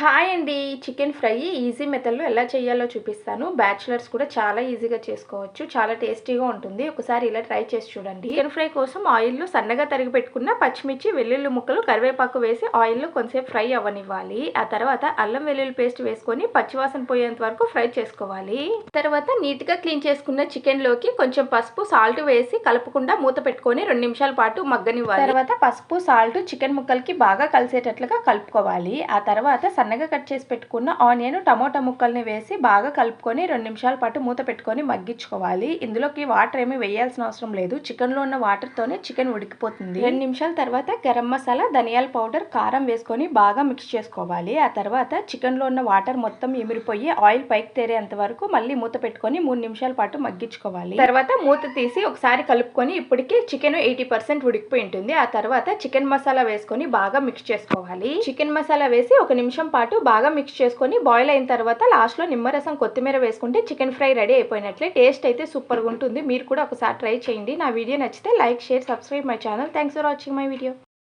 Hi అండి. Chicken fry easy మెథడ్లో ఎలా చేయాలో చూపిస్తాను. బ్యాచిలర్స్ కూడా చాలా ఈజీగా చేసుకోవచ్చు. చాలా టేస్టీగా ఉంటుంది. ఒకసారి ఇలా ట్రై చేసి చూడండి. చికెన్ ఫ్రై కోసం ఆయిల్లో సన్నగా తరిగి పెట్టుకున్న పచ్చిమిర్చి వెల్లుల్లి ముక్కలు కరివేపాకు వేసి ఆయిల్లో కొంచెంసేపు ఫ్రై అవ్వనివ్వాలి. ఆ తర్వాత అల్లం వెల్లుల్లి పేస్ట్ వేసుకొని పచ్చివాసన పోయేంత వరకు ఫ్రై చేసుకోవాలి. తర్వాత నీట్గా క్లీన్ చేసుకున్న చికెన్లోకి కొంచెం పసుపు సాల్ట్ వేసి కలపకుండా మూత పెట్టుకొని రెండు నిమిషాల పాటు మగ్గనివ్వాలి. తర్వాత పసుపు సాల్ట్ చికెన్ ముక్కలకి బాగా కలిసేటట్లుగా కలుపుకోవాలి. ఆ తర్వాత సన్నగా కట్ చేసి పెట్టుకున్న ఆనియన్ టమోటా ముక్కల్ని వేసి బాగా కలుపుకొని రెండు నిమిషాల పాటు మూత పెట్టుకొని మగ్గించుకోవాలి. ఇందులోకి వాటర్ ఏమి వేయాల్సిన అవసరం లేదు. చికెన్లో ఉన్న వాటర్ తోనే చికెన్ ఉడికిపోతుంది. రెండు నిమిషాల తర్వాత గరం మసాలా ధనియాల పౌడర్ కారం వేసుకొని బాగా మిక్స్ చేసుకోవాలి. ఆ తర్వాత చికెన్లో ఉన్న వాటర్ మొత్తం ఎమిరిపోయి ఆయిల్ పైకి తేరేంత వరకు మళ్ళీ మూత పెట్టుకొని మూడు నిమిషాల పాటు మగ్గించుకోవాలి. తర్వాత మూత తీసి ఒకసారి కలుపుకొని ఇప్పటికే చికెన్ ఎయిటీ పర్సెంట్ ఉడికిపోయి ఉంటుంది. ఆ తర్వాత చికెన్ మసాలా వేసుకొని బాగా మిక్స్ చేసుకోవాలి. చికెన్ మసాలా వేసి ఒక నిమిషం పాటు బాగా మిక్స్ చేసుకొని బాయిల్ అయిన తర్వాత లాస్ట్లో నిమ్మరసం కొత్తిమీర వేసుకుంటే చికెన్ ఫ్రై రెడీ అయిపోయినట్లే. టేస్ట్ అయితే సూపర్గా ఉంటుంది. మీరు కూడా ఒకసారి ట్రై చేయండి. నా వీడియో నచ్చితే like share subscribe my channel. Thanks for watching my video.